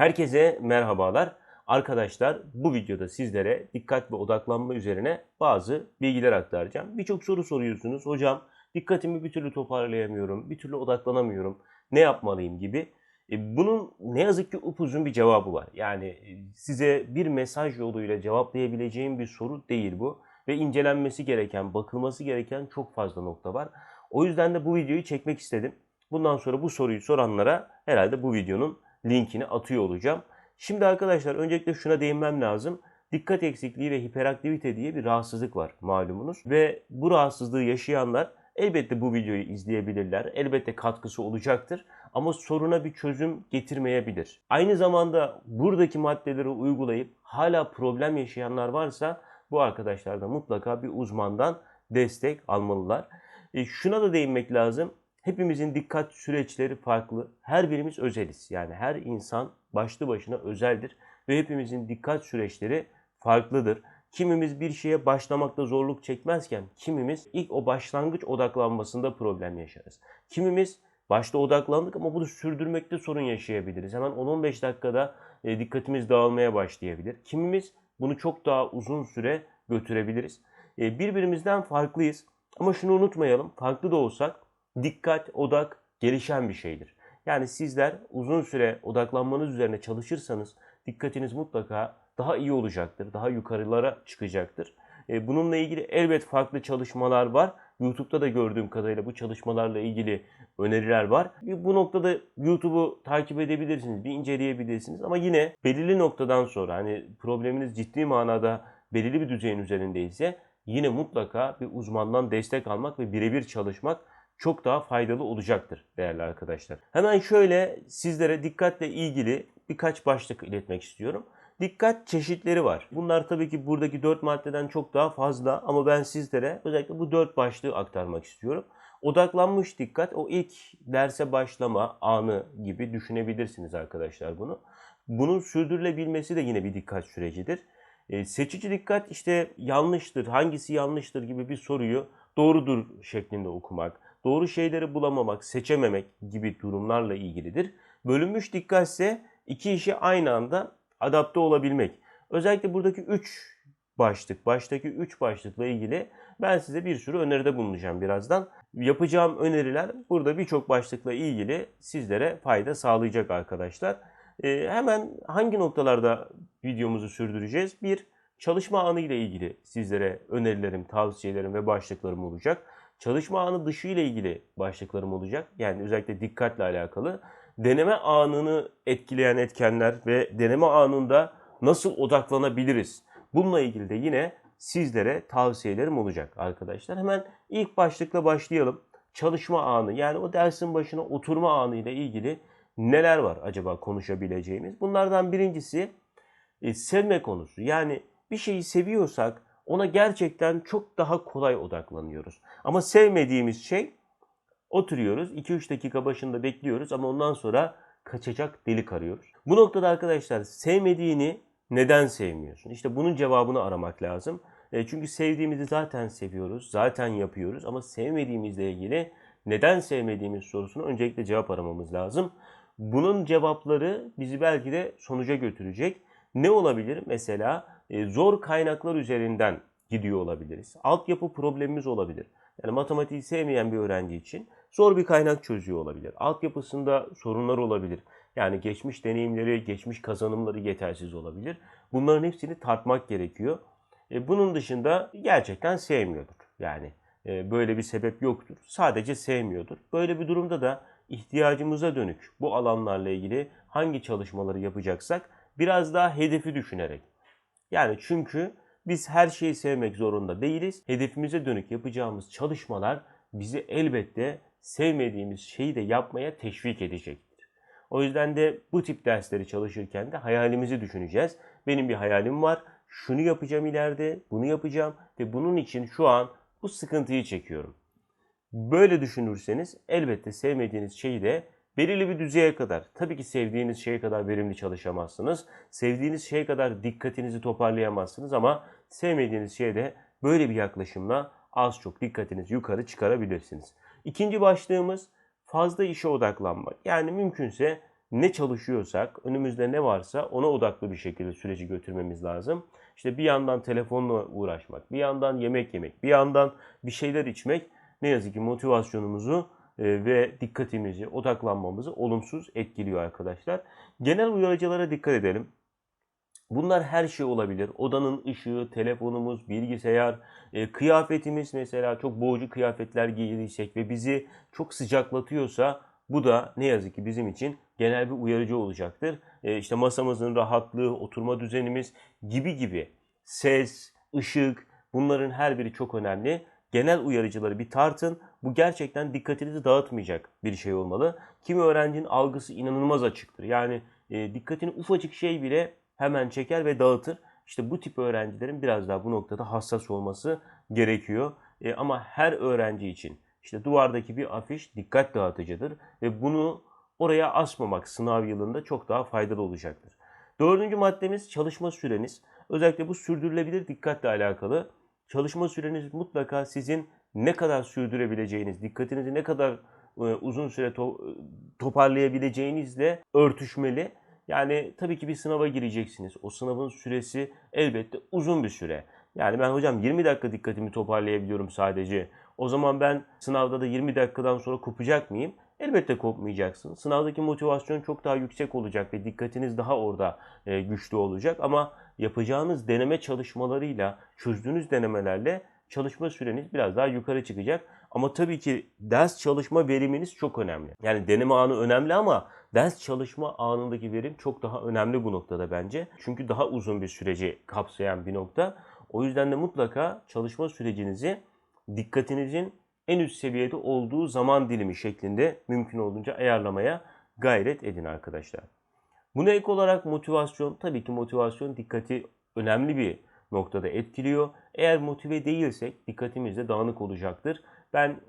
Herkese merhabalar. Arkadaşlar bu videoda sizlere dikkat ve odaklanma üzerine bazı bilgiler aktaracağım. Birçok soru soruyorsunuz. Hocam dikkatimi bir türlü toparlayamıyorum, bir türlü odaklanamıyorum. Ne yapmalıyım gibi. E, Bunun ne yazık ki upuzun bir cevabı var. Yani e, size bir mesaj yoluyla cevaplayabileceğim bir soru değil bu. Ve incelenmesi gereken, bakılması gereken çok fazla nokta var. O yüzden de bu videoyu çekmek istedim. Bundan sonra bu soruyu soranlara herhalde bu videonun linkini atıyor olacağım. Şimdi arkadaşlar öncelikle şuna değinmem lazım. Dikkat eksikliği ve hiperaktivite diye bir rahatsızlık var malumunuz. Ve bu rahatsızlığı yaşayanlar elbette bu videoyu izleyebilirler. Elbette katkısı olacaktır. Ama soruna bir çözüm getirmeyebilir. Aynı zamanda buradaki maddeleri uygulayıp hala problem yaşayanlar varsa bu arkadaşlar da mutlaka bir uzmandan destek almalılar. E, şuna da değinmek lazım. Hepimizin dikkat süreçleri farklı. Her birimiz özeliz. Yani her insan başlı başına özeldir ve hepimizin dikkat süreçleri farklıdır. Kimimiz bir şeye başlamakta zorluk çekmezken kimimiz ilk o başlangıç odaklanmasında problem yaşarız. Kimimiz başta odaklandık ama bunu sürdürmekte sorun yaşayabiliriz. Hemen 10-15 dakikada e, dikkatimiz dağılmaya başlayabilir. Kimimiz bunu çok daha uzun süre götürebiliriz. E, birbirimizden farklıyız. Ama şunu unutmayalım. Farklı da olsak dikkat, odak gelişen bir şeydir. Yani sizler uzun süre odaklanmanız üzerine çalışırsanız dikkatiniz mutlaka daha iyi olacaktır. Daha yukarılara çıkacaktır. E, Bununla ilgili elbet farklı çalışmalar var. YouTube'da da gördüğüm kadarıyla bu çalışmalarla ilgili öneriler var. Bir Bu noktada YouTube'u takip edebilirsiniz, bir inceleyebilirsiniz. Ama yine belirli noktadan sonra hani probleminiz ciddi manada belirli bir düzeyin üzerindeyse yine mutlaka bir uzmandan destek almak ve birebir çalışmak çok daha faydalı olacaktır değerli arkadaşlar. Hemen şöyle sizlere dikkatle ilgili birkaç başlık iletmek istiyorum. Dikkat çeşitleri var. Bunlar tabii ki buradaki 4 maddeden çok daha fazla ama ben sizlere özellikle bu 4 başlığı aktarmak istiyorum. Odaklanmış dikkat o ilk derse başlama anı gibi düşünebilirsiniz arkadaşlar bunu. Bunun sürdürülebilmesi de yine bir dikkat sürecidir. E, seçici dikkat işte yanlıştır, hangisi yanlıştır gibi bir soruyu doğrudur şeklinde okumak, doğru şeyleri bulamamak, seçememek gibi durumlarla ilgilidir. Bölünmüş dikkat ise iki işi aynı anda adapte olabilmek. Özellikle buradaki 3 başlık, baştaki 3 başlıkla ilgili ben size bir sürü öneride bulunacağım birazdan. Yapacağım öneriler burada birçok başlıkla ilgili sizlere fayda sağlayacak arkadaşlar. Ee, hemen hangi noktalarda videomuzu sürdüreceğiz? Bir, çalışma anı ile ilgili sizlere önerilerim, tavsiyelerim ve başlıklarım olacak. Çalışma anı dışı ile ilgili başlıklarım olacak. Yani özellikle dikkatle alakalı. Deneme anını etkileyen etkenler ve deneme anında nasıl odaklanabiliriz? Bununla ilgili de yine sizlere tavsiyelerim olacak arkadaşlar. Hemen ilk başlıkla başlayalım. Çalışma anı yani o dersin başına oturma anı ile ilgili neler var acaba konuşabileceğimiz? Bunlardan birincisi e, sevme konusu. Yani bir şeyi seviyorsak ona gerçekten çok daha kolay odaklanıyoruz. Ama sevmediğimiz şey oturuyoruz 2-3 dakika başında bekliyoruz ama ondan sonra kaçacak delik arıyoruz. Bu noktada arkadaşlar sevmediğini neden sevmiyorsun? İşte bunun cevabını aramak lazım. E, çünkü sevdiğimizi zaten seviyoruz, zaten yapıyoruz ama sevmediğimizle ilgili neden sevmediğimiz sorusuna öncelikle cevap aramamız lazım. Bunun cevapları bizi belki de sonuca götürecek. Ne olabilir? Mesela zor kaynaklar üzerinden gidiyor olabiliriz. Altyapı problemimiz olabilir. Yani matematiği sevmeyen bir öğrenci için zor bir kaynak çözüyor olabilir. Altyapısında sorunlar olabilir. Yani geçmiş deneyimleri, geçmiş kazanımları yetersiz olabilir. Bunların hepsini tartmak gerekiyor. E, bunun dışında gerçekten sevmiyordur. Yani e, böyle bir sebep yoktur. Sadece sevmiyordur. Böyle bir durumda da ihtiyacımıza dönük bu alanlarla ilgili hangi çalışmaları yapacaksak biraz daha hedefi düşünerek. Yani çünkü biz her şeyi sevmek zorunda değiliz. Hedefimize dönük yapacağımız çalışmalar bizi elbette sevmediğimiz şeyi de yapmaya teşvik edecektir. O yüzden de bu tip dersleri çalışırken de hayalimizi düşüneceğiz. Benim bir hayalim var. Şunu yapacağım ileride, bunu yapacağım ve bunun için şu an bu sıkıntıyı çekiyorum. Böyle düşünürseniz elbette sevmediğiniz şeyi de belirli bir düzeye kadar, tabii ki sevdiğiniz şeye kadar verimli çalışamazsınız. Sevdiğiniz şeye kadar dikkatinizi toparlayamazsınız ama sevmediğiniz şeye de böyle bir yaklaşımla az çok dikkatinizi yukarı çıkarabilirsiniz. İkinci başlığımız fazla işe odaklanmak. Yani mümkünse ne çalışıyorsak, önümüzde ne varsa ona odaklı bir şekilde süreci götürmemiz lazım. İşte bir yandan telefonla uğraşmak, bir yandan yemek yemek, bir yandan bir şeyler içmek ne yazık ki motivasyonumuzu ve dikkatimizi, odaklanmamızı olumsuz etkiliyor arkadaşlar. Genel uyarıcılara dikkat edelim. Bunlar her şey olabilir. Odanın ışığı, telefonumuz, bilgisayar, e, kıyafetimiz mesela çok boğucu kıyafetler giydiysek ve bizi çok sıcaklatıyorsa bu da ne yazık ki bizim için genel bir uyarıcı olacaktır. E, işte masamızın rahatlığı, oturma düzenimiz gibi gibi ses, ışık bunların her biri çok önemli. Genel uyarıcıları bir tartın. Bu gerçekten dikkatinizi dağıtmayacak bir şey olmalı. Kimi öğrencinin algısı inanılmaz açıktır. Yani e, dikkatini ufacık şey bile hemen çeker ve dağıtır. İşte bu tip öğrencilerin biraz daha bu noktada hassas olması gerekiyor. E, ama her öğrenci için işte duvardaki bir afiş dikkat dağıtıcıdır ve bunu oraya asmamak sınav yılında çok daha faydalı olacaktır. Dördüncü maddemiz çalışma süreniz. Özellikle bu sürdürülebilir dikkatle alakalı. Çalışma süreniz mutlaka sizin ne kadar sürdürebileceğiniz, dikkatinizi ne kadar e, uzun süre to- toparlayabileceğinizle örtüşmeli. Yani tabii ki bir sınava gireceksiniz. O sınavın süresi elbette uzun bir süre. Yani ben hocam 20 dakika dikkatimi toparlayabiliyorum sadece. O zaman ben sınavda da 20 dakikadan sonra kopacak mıyım? Elbette kopmayacaksın. Sınavdaki motivasyon çok daha yüksek olacak ve dikkatiniz daha orada e, güçlü olacak. Ama yapacağınız deneme çalışmalarıyla, çözdüğünüz denemelerle çalışma süreniz biraz daha yukarı çıkacak. Ama tabii ki ders çalışma veriminiz çok önemli. Yani deneme anı önemli ama ders çalışma anındaki verim çok daha önemli bu noktada bence. Çünkü daha uzun bir süreci kapsayan bir nokta. O yüzden de mutlaka çalışma sürecinizi dikkatinizin en üst seviyede olduğu zaman dilimi şeklinde mümkün olduğunca ayarlamaya gayret edin arkadaşlar. Buna ek olarak motivasyon, tabii ki motivasyon dikkati önemli bir noktada etkiliyor. Eğer motive değilsek dikkatimiz de dağınık olacaktır. Ben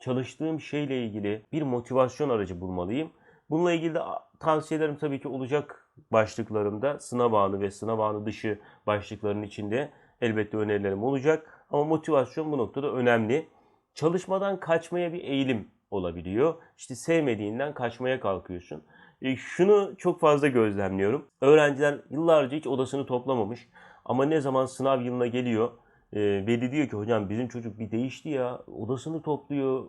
çalıştığım şeyle ilgili bir motivasyon aracı bulmalıyım. Bununla ilgili de tavsiyelerim tabii ki olacak başlıklarımda. Sınav anı ve sınav anı dışı başlıkların içinde elbette önerilerim olacak. Ama motivasyon bu noktada önemli. Çalışmadan kaçmaya bir eğilim olabiliyor. İşte sevmediğinden kaçmaya kalkıyorsun. E, şunu çok fazla gözlemliyorum. Öğrenciler yıllarca hiç odasını toplamamış. Ama ne zaman sınav yılına geliyor e, veli diyor ki hocam bizim çocuk bir değişti ya. Odasını topluyor.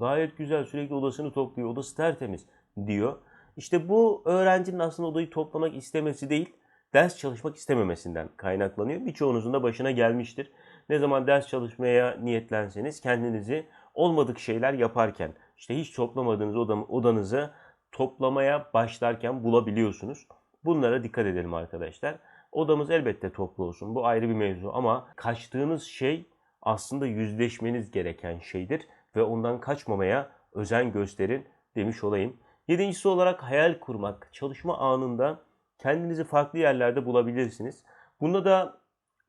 Gayet güzel sürekli odasını topluyor. Odası tertemiz diyor. İşte bu öğrencinin aslında odayı toplamak istemesi değil, ders çalışmak istememesinden kaynaklanıyor. Birçoğunuzun da başına gelmiştir. Ne zaman ders çalışmaya niyetlenseniz kendinizi olmadık şeyler yaparken, işte hiç toplamadığınız odanızı toplamaya başlarken bulabiliyorsunuz. Bunlara dikkat edelim arkadaşlar. Odamız elbette toplu olsun. Bu ayrı bir mevzu ama kaçtığınız şey aslında yüzleşmeniz gereken şeydir ve ondan kaçmamaya özen gösterin demiş olayım. Yedincisi olarak hayal kurmak. Çalışma anında kendinizi farklı yerlerde bulabilirsiniz. Bunda da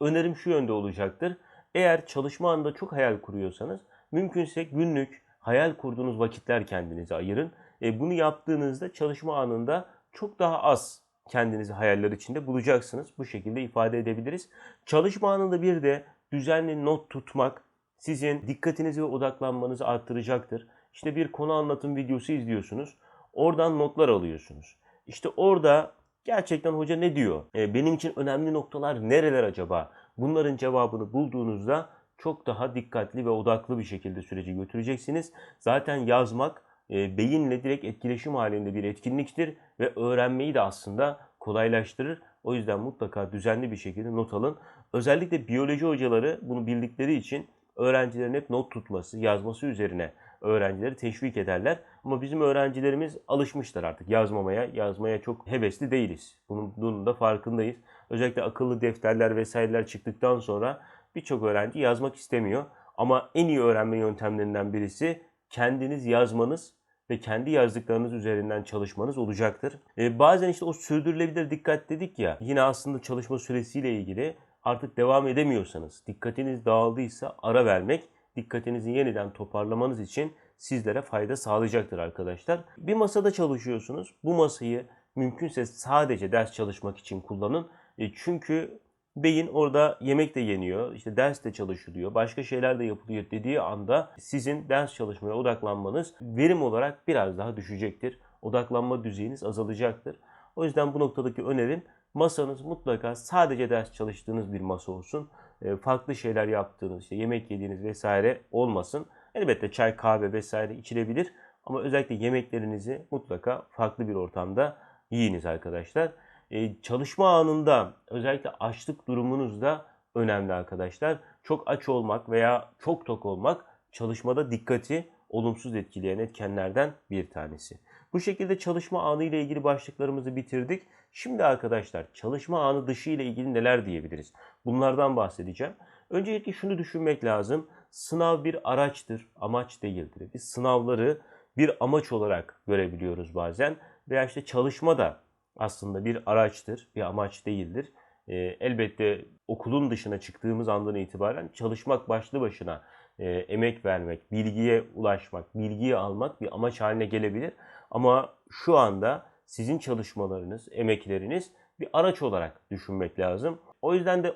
önerim şu yönde olacaktır. Eğer çalışma anında çok hayal kuruyorsanız mümkünse günlük hayal kurduğunuz vakitler kendinize ayırın. E, bunu yaptığınızda çalışma anında çok daha az kendinizi hayaller içinde bulacaksınız. Bu şekilde ifade edebiliriz. Çalışma anında bir de düzenli not tutmak sizin dikkatinizi ve odaklanmanızı arttıracaktır. İşte bir konu anlatım videosu izliyorsunuz. Oradan notlar alıyorsunuz. İşte orada gerçekten hoca ne diyor? E, benim için önemli noktalar nereler acaba? Bunların cevabını bulduğunuzda çok daha dikkatli ve odaklı bir şekilde süreci götüreceksiniz. Zaten yazmak e, beyinle direkt etkileşim halinde bir etkinliktir ve öğrenmeyi de aslında kolaylaştırır. O yüzden mutlaka düzenli bir şekilde not alın. Özellikle biyoloji hocaları bunu bildikleri için öğrencilerin hep not tutması, yazması üzerine öğrencileri teşvik ederler. Ama bizim öğrencilerimiz alışmışlar artık yazmamaya. Yazmaya çok hevesli değiliz. Bunun, bunun da farkındayız. Özellikle akıllı defterler vesaireler çıktıktan sonra birçok öğrenci yazmak istemiyor. Ama en iyi öğrenme yöntemlerinden birisi kendiniz yazmanız ve kendi yazdıklarınız üzerinden çalışmanız olacaktır. Ee, bazen işte o sürdürülebilir dikkat dedik ya yine aslında çalışma süresiyle ilgili artık devam edemiyorsanız, dikkatiniz dağıldıysa ara vermek dikkatinizi yeniden toparlamanız için sizlere fayda sağlayacaktır arkadaşlar. Bir masada çalışıyorsunuz. Bu masayı mümkünse sadece ders çalışmak için kullanın. E, çünkü beyin orada yemek de yeniyor, işte ders de çalışılıyor, başka şeyler de yapılıyor dediği anda sizin ders çalışmaya odaklanmanız verim olarak biraz daha düşecektir. odaklanma düzeyiniz azalacaktır. O yüzden bu noktadaki önerim masanız mutlaka sadece ders çalıştığınız bir masa olsun. E, farklı şeyler yaptığınız, işte yemek yediğiniz vesaire olmasın. Elbette çay, kahve vesaire içilebilir ama özellikle yemeklerinizi mutlaka farklı bir ortamda yiyiniz arkadaşlar. E, çalışma anında özellikle açlık durumunuz da önemli arkadaşlar. Çok aç olmak veya çok tok olmak çalışmada dikkati olumsuz etkileyen etkenlerden bir tanesi. Bu şekilde çalışma anı ile ilgili başlıklarımızı bitirdik. Şimdi arkadaşlar çalışma anı dışı ile ilgili neler diyebiliriz? Bunlardan bahsedeceğim. Öncelikle şunu düşünmek lazım. Sınav bir araçtır, amaç değildir. Biz sınavları bir amaç olarak görebiliyoruz bazen. Veya işte çalışma da aslında bir araçtır, bir amaç değildir. E, elbette okulun dışına çıktığımız andan itibaren çalışmak başlı başına e, emek vermek, bilgiye ulaşmak, bilgiyi almak bir amaç haline gelebilir. Ama şu anda sizin çalışmalarınız, emekleriniz bir araç olarak düşünmek lazım. O yüzden de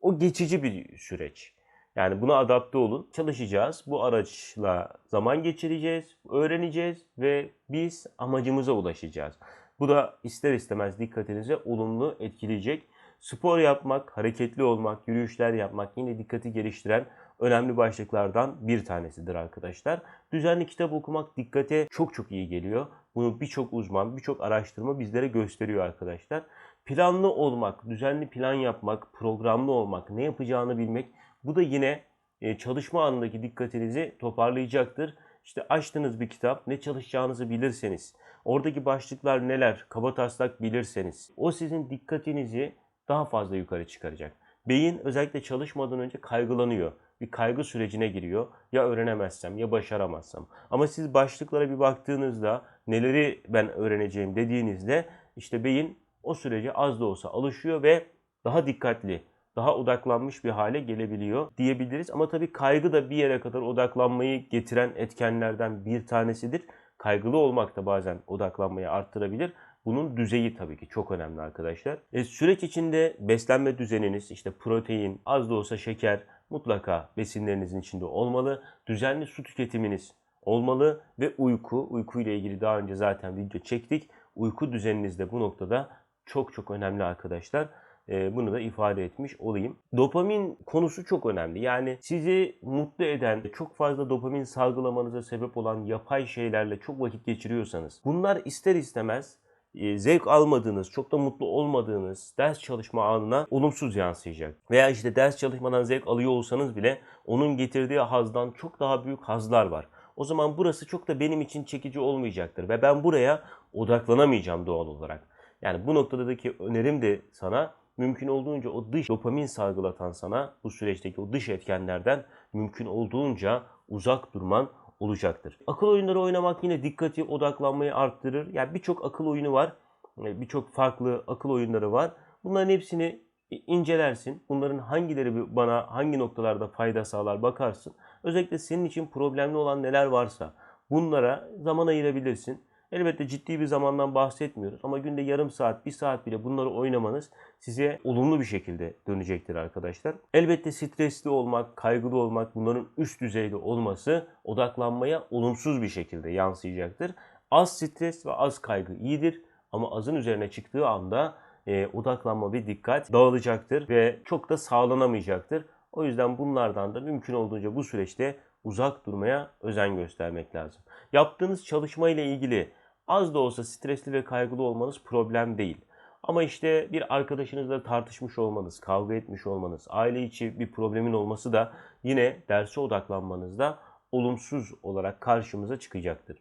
o geçici bir süreç. Yani buna adapte olun. Çalışacağız. Bu araçla zaman geçireceğiz, öğreneceğiz ve biz amacımıza ulaşacağız. Bu da ister istemez dikkatinize olumlu etkileyecek. Spor yapmak, hareketli olmak, yürüyüşler yapmak yine dikkati geliştiren önemli başlıklardan bir tanesidir arkadaşlar. Düzenli kitap okumak dikkate çok çok iyi geliyor. Bunu birçok uzman, birçok araştırma bizlere gösteriyor arkadaşlar. Planlı olmak, düzenli plan yapmak, programlı olmak, ne yapacağını bilmek bu da yine e, çalışma anındaki dikkatinizi toparlayacaktır. İşte açtığınız bir kitap, ne çalışacağınızı bilirseniz, oradaki başlıklar neler, kaba taslak bilirseniz, o sizin dikkatinizi daha fazla yukarı çıkaracak. Beyin özellikle çalışmadan önce kaygılanıyor. Bir kaygı sürecine giriyor. Ya öğrenemezsem ya başaramazsam. Ama siz başlıklara bir baktığınızda neleri ben öğreneceğim dediğinizde işte beyin o sürece az da olsa alışıyor ve daha dikkatli, daha odaklanmış bir hale gelebiliyor diyebiliriz. Ama tabii kaygı da bir yere kadar odaklanmayı getiren etkenlerden bir tanesidir. Kaygılı olmak da bazen odaklanmayı arttırabilir. Bunun düzeyi tabii ki çok önemli arkadaşlar. E, süreç içinde beslenme düzeniniz, işte protein, az da olsa şeker mutlaka besinlerinizin içinde olmalı. Düzenli su tüketiminiz olmalı ve uyku, uyku ile ilgili daha önce zaten video çektik. Uyku düzeniniz de bu noktada çok çok önemli arkadaşlar. E, bunu da ifade etmiş olayım. Dopamin konusu çok önemli. Yani sizi mutlu eden, çok fazla dopamin salgılamanıza sebep olan yapay şeylerle çok vakit geçiriyorsanız bunlar ister istemez e, zevk almadığınız, çok da mutlu olmadığınız ders çalışma anına olumsuz yansıyacak. Veya işte ders çalışmadan zevk alıyor olsanız bile onun getirdiği hazdan çok daha büyük hazlar var. O zaman burası çok da benim için çekici olmayacaktır ve ben buraya odaklanamayacağım doğal olarak. Yani bu noktadaki önerim de sana mümkün olduğunca o dış dopamin salgılatan sana bu süreçteki o dış etkenlerden mümkün olduğunca uzak durman olacaktır. Akıl oyunları oynamak yine dikkati, odaklanmayı arttırır. Yani birçok akıl oyunu var. E, birçok farklı akıl oyunları var. Bunların hepsini incelersin. Bunların hangileri bana hangi noktalarda fayda sağlar bakarsın. Özellikle senin için problemli olan neler varsa bunlara zaman ayırabilirsin. Elbette ciddi bir zamandan bahsetmiyoruz ama günde yarım saat, bir saat bile bunları oynamanız size olumlu bir şekilde dönecektir arkadaşlar. Elbette stresli olmak, kaygılı olmak, bunların üst düzeyde olması odaklanmaya olumsuz bir şekilde yansıyacaktır. Az stres ve az kaygı iyidir ama azın üzerine çıktığı anda e, odaklanma ve dikkat dağılacaktır ve çok da sağlanamayacaktır. O yüzden bunlardan da mümkün olduğunca bu süreçte uzak durmaya özen göstermek lazım. Yaptığınız çalışma ile ilgili az da olsa stresli ve kaygılı olmanız problem değil. Ama işte bir arkadaşınızla tartışmış olmanız, kavga etmiş olmanız, aile içi bir problemin olması da yine derse odaklanmanızda olumsuz olarak karşımıza çıkacaktır.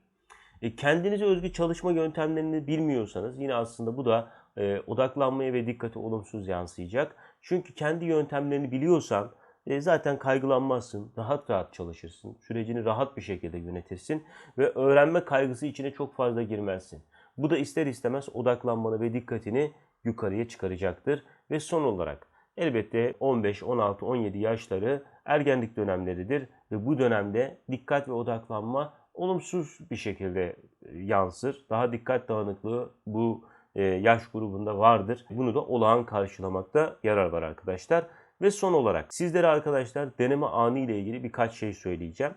E, kendinize özgü çalışma yöntemlerini bilmiyorsanız yine aslında bu da e, odaklanmaya ve dikkate olumsuz yansıyacak. Çünkü kendi yöntemlerini biliyorsan e, zaten kaygılanmazsın, rahat rahat çalışırsın, sürecini rahat bir şekilde yönetirsin ve öğrenme kaygısı içine çok fazla girmezsin. Bu da ister istemez odaklanmanı ve dikkatini yukarıya çıkaracaktır. Ve son olarak elbette 15, 16, 17 yaşları ergenlik dönemleridir ve bu dönemde dikkat ve odaklanma olumsuz bir şekilde e, yansır. Daha dikkat dağınıklığı bu e, yaş grubunda vardır. Bunu da olağan karşılamakta yarar var arkadaşlar. Ve son olarak sizlere arkadaşlar deneme anı ile ilgili birkaç şey söyleyeceğim.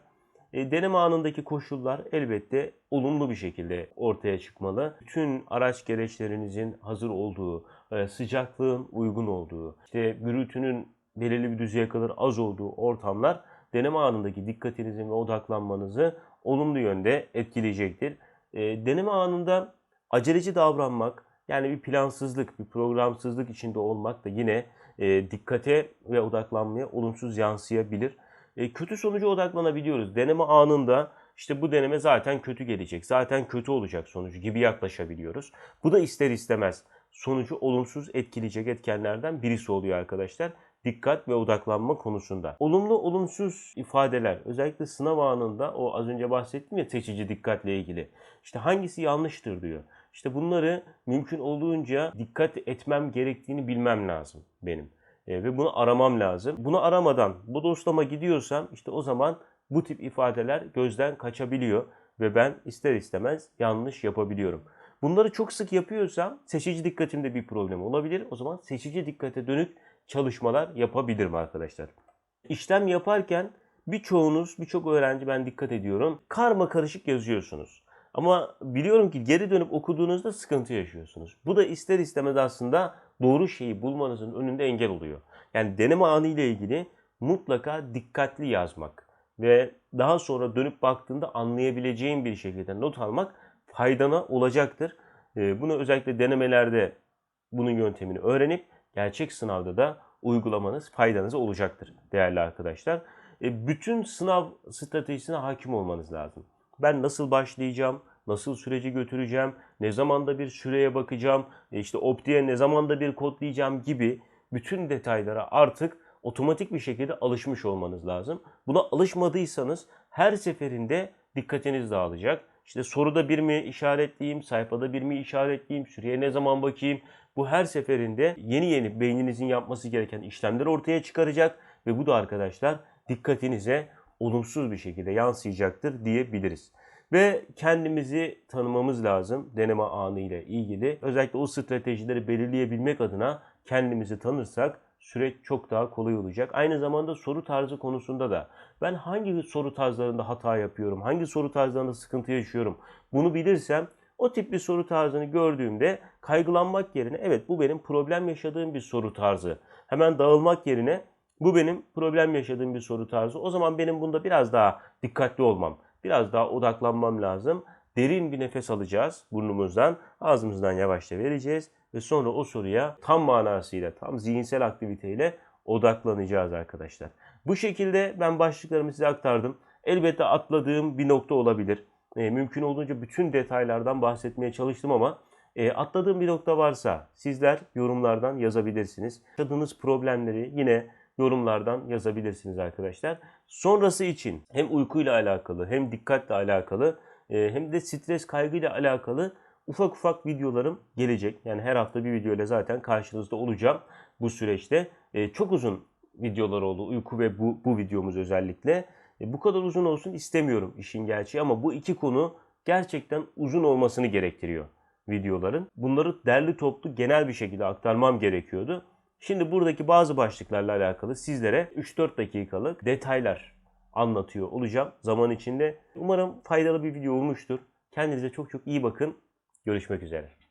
E, deneme anındaki koşullar elbette olumlu bir şekilde ortaya çıkmalı. Bütün araç gereçlerinizin hazır olduğu, e, sıcaklığın uygun olduğu, işte gürültünün belirli bir düzeye kadar az olduğu ortamlar deneme anındaki dikkatinizin ve odaklanmanızı olumlu yönde etkileyecektir. E, deneme anında aceleci davranmak, yani bir plansızlık, bir programsızlık içinde olmak da yine e, dikkate ve odaklanmaya olumsuz yansıyabilir. E, kötü sonuca odaklanabiliyoruz. Deneme anında işte bu deneme zaten kötü gelecek, zaten kötü olacak sonucu gibi yaklaşabiliyoruz. Bu da ister istemez sonucu olumsuz etkileyecek etkenlerden birisi oluyor arkadaşlar. Dikkat ve odaklanma konusunda. Olumlu olumsuz ifadeler özellikle sınav anında o az önce bahsettim ya seçici dikkatle ilgili. İşte hangisi yanlıştır diyor. İşte bunları mümkün olduğunca dikkat etmem gerektiğini bilmem lazım benim. E, ve bunu aramam lazım. Bunu aramadan bu dostlama gidiyorsam işte o zaman bu tip ifadeler gözden kaçabiliyor ve ben ister istemez yanlış yapabiliyorum. Bunları çok sık yapıyorsam seçici dikkatimde bir problem olabilir. O zaman seçici dikkate dönük çalışmalar yapabilirim arkadaşlar. İşlem yaparken birçoğunuz, birçok öğrenci ben dikkat ediyorum. Karma karışık yazıyorsunuz. Ama biliyorum ki geri dönüp okuduğunuzda sıkıntı yaşıyorsunuz. Bu da ister istemez aslında doğru şeyi bulmanızın önünde engel oluyor. Yani deneme anı ile ilgili mutlaka dikkatli yazmak ve daha sonra dönüp baktığında anlayabileceğin bir şekilde not almak faydana olacaktır. Ee, Bunu özellikle denemelerde bunun yöntemini öğrenip gerçek sınavda da uygulamanız faydanıza olacaktır değerli arkadaşlar. E, Bütün sınav stratejisine hakim olmanız lazım. Ben nasıl başlayacağım, nasıl süreci götüreceğim, ne zamanda bir süreye bakacağım, e, işte optiğe ne zamanda bir kodlayacağım gibi bütün detaylara artık otomatik bir şekilde alışmış olmanız lazım. Buna alışmadıysanız her seferinde dikkatiniz dağılacak. İşte soruda bir mi işaretleyeyim, sayfada bir mi işaretleyeyim, süreye ne zaman bakayım. Bu her seferinde yeni yeni beyninizin yapması gereken işlemler ortaya çıkaracak ve bu da arkadaşlar dikkatinize olumsuz bir şekilde yansıyacaktır diyebiliriz. Ve kendimizi tanımamız lazım deneme anı ile ilgili. Özellikle o stratejileri belirleyebilmek adına kendimizi tanırsak süreç çok daha kolay olacak. Aynı zamanda soru tarzı konusunda da ben hangi soru tarzlarında hata yapıyorum, hangi soru tarzlarında sıkıntı yaşıyorum bunu bilirsem o tip bir soru tarzını gördüğümde kaygılanmak yerine evet bu benim problem yaşadığım bir soru tarzı. Hemen dağılmak yerine bu benim problem yaşadığım bir soru tarzı. O zaman benim bunda biraz daha dikkatli olmam, biraz daha odaklanmam lazım. Derin bir nefes alacağız burnumuzdan, ağzımızdan yavaşça vereceğiz ve sonra o soruya tam manasıyla, tam zihinsel aktiviteyle odaklanacağız arkadaşlar. Bu şekilde ben başlıklarımı size aktardım. Elbette atladığım bir nokta olabilir. E, mümkün olduğunca bütün detaylardan bahsetmeye çalıştım ama e, atladığım bir nokta varsa sizler yorumlardan yazabilirsiniz. Yaşadığınız problemleri yine yorumlardan yazabilirsiniz arkadaşlar. Sonrası için hem uykuyla alakalı hem dikkatle alakalı e, hem de stres kaygıyla alakalı ufak ufak videolarım gelecek. Yani her hafta bir video ile zaten karşınızda olacağım bu süreçte. E, çok uzun videolar oldu uyku ve bu, bu videomuz özellikle. E, bu kadar uzun olsun istemiyorum işin gerçeği ama bu iki konu gerçekten uzun olmasını gerektiriyor videoların. Bunları derli toplu genel bir şekilde aktarmam gerekiyordu. Şimdi buradaki bazı başlıklarla alakalı sizlere 3-4 dakikalık detaylar anlatıyor olacağım zaman içinde. Umarım faydalı bir video olmuştur. Kendinize çok çok iyi bakın. Görüşmek üzere.